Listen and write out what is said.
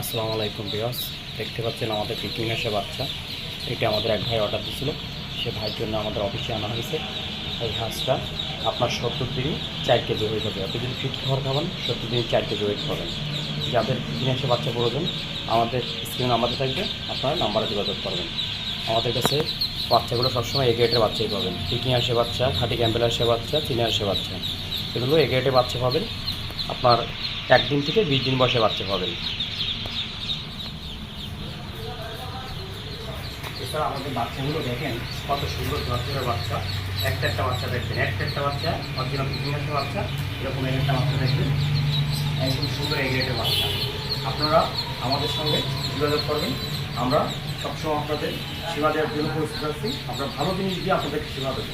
আসসালামু আলাইকুম বিয়াস দেখতে পাচ্ছেন আমাদের পিকিং আসে বাচ্চা। এটা আমাদের এক ভাই অর্ডার দিয়েছিল সে ভাইয়ের জন্য আমাদের অফিসে আনা হয়েছে। এই হাঁসটা আপনার সত্তর দিনই চার কেজি হয়ে যাবে। আপনি যদি ফিট খাবার খাবেন, সত্তর দিনই চার কেজি ওয়েট পাবেন। যাদের পিকিং আসে বাচ্চা প্রয়োজন, আমাদের স্ক্রিনে আমাদের থাকবে। আপনারা নাম্বারে যোগাযোগ করবেন। আমাদের কাছে বাচ্চাগুলো সবসময় এ গ্রেডের বাচ্চাই পাবেন। পিকিং আসে বাচ্চা, খাটি ক্যাম্পেল আসে বাচ্চা, চীনে আসে বাচ্চা। এগুলো এ বাচ্চা পাবেন। আপনার একদিন থেকে বিশ দিন বয়সে বাচ্চা পাবেন। এছাড়া আমাদের বাচ্চাগুলো দেখেন, কত সুন্দর ঝরঝরে বাচ্চা। একটা একটা বাচ্চা দেখবেন, একটা একটা বাচ্চা অরিজিনাল তিন একটা বাচ্চা, এরকম এক একটা বাচ্চা দেখবেন। একদম সুন্দর এগ্রেটের বাচ্চা। আপনারা আমাদের সঙ্গে যোগাযোগ করবেন। আমরা সবসময় আপনাদের সেবা দেওয়ার জন্য পরিচিত আছি। আমরা ভালো জিনিস দিয়ে আপনাদেরকে সেবা দেবো।